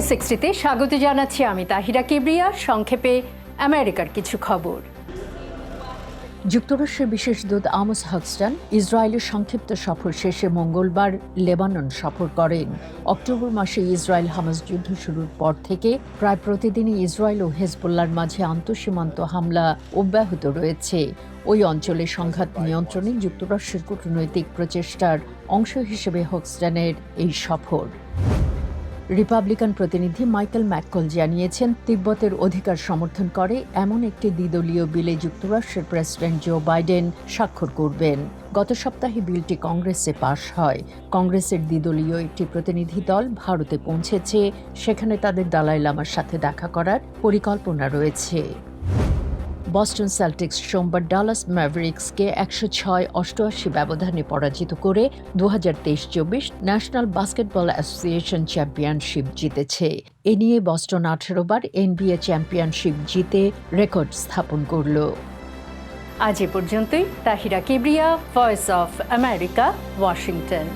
সিক্সটিতে স্বাগত জানাচ্ছি আমি তাহিরা কিবরিয়া সংক্ষেপে আমেরিকার কিছু খবর যুক্তরাষ্ট্রের বিশেষ দূত আমস হকস্টান ইসরায়েলের সংক্ষিপ্ত সফর শেষে মঙ্গলবার লেবানন সফর করেন অক্টোবর মাসে ইসরায়েল হামাস যুদ্ধ শুরুর পর থেকে প্রায় প্রতিদিনই ইসরায়েল ও হেজবোল্লার মাঝে আন্তঃসীমান্ত হামলা অব্যাহত রয়েছে ওই অঞ্চলে সংঘাত নিয়ন্ত্রণে যুক্তরাষ্ট্রের কূটনৈতিক প্রচেষ্টার অংশ হিসেবে হকস্টানের এই সফর রিপাবলিকান প্রতিনিধি মাইকেল ম্যাককল জানিয়েছেন, তিব্বতের অধিকার সমর্থন করে এমন একটি দ্বিদলীয় বিলে যুক্তরাষ্ট্রের প্রেসিডেন্ট জো বাইডেন স্বাক্ষর করবেন। গত সপ্তাহে বিলটি কংগ্রেসে পাশ হয়। কংগ্রেসের দ্বিদলীয় একটি প্রতিনিধি দল ভারতে পৌঁছেছে। সেখানে তাদের দালাই লামার সাথে দেখা করার পরিকল্পনা রয়েছে। বস্টন সেল্টিক্স সোমবার ডালাস ম্যাভরিক্সকে একশো ছয় অষ্টআশি ব্যবধানে পরাজিত করে দু হাজার তেইশ চব্বিশ ন্যাশনাল বাস্কেটবল অ্যাসোসিয়েশন চ্যাম্পিয়নশিপ জিতেছে। এ নিয়ে বস্টন আঠেরো বার এনবিএ চ্যাম্পিয়নশিপ জিতে রেকর্ড স্থাপন করল। আজ এ পর্যন্তই। Tahira Kibria Voice of America Washington